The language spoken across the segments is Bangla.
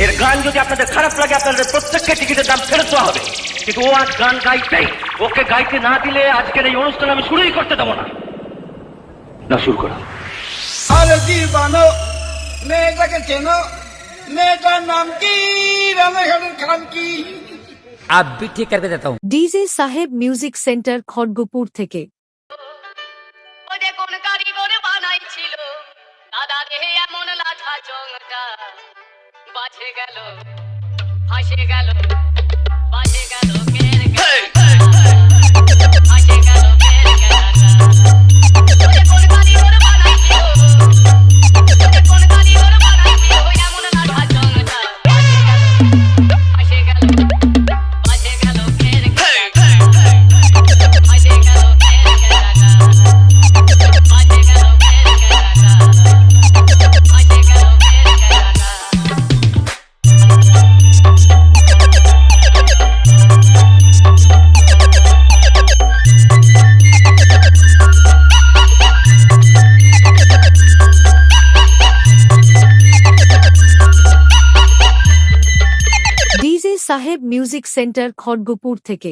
এর গান যদি আপনাদের খারাপ লাগে আপনাদের প্রত্যেককে টিকিটের দাম ফেরত দেওয়া হবে কিন্তু ও আজ গান গাইতেই ওকে গাইতে না দিলে আজকের এই অনুষ্ঠান আমি শুরুই করতে দেবো না না শুরু করো আরে দিবানো মেয়েটাকে চেনো মেয়েটার নাম কি রামেঘাটের খান কি आप भी ठीक करके देता हूँ ডিজে সাহেব মিউজিক সেন্টার খড়গপুর থেকে ও যে কোন কারিগর বানাইছিল দাদা দেহে এমন লাঠা চংটা বাজে গেল ফাঁসে গেল বাজে গেল সাহেব মিউজিক সেন্টার খড়গপুর থেকে।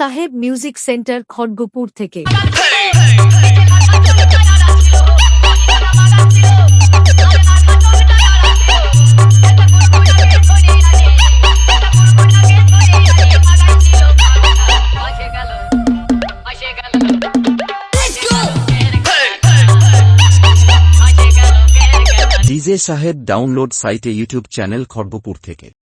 সাহেব মিউজিক সেন্টার খড়গপুর থেকে। ডিজে সাহেব ডাউনলোড সাইটে ইউটিউব চ্যানেল খড়গপুর থেকে।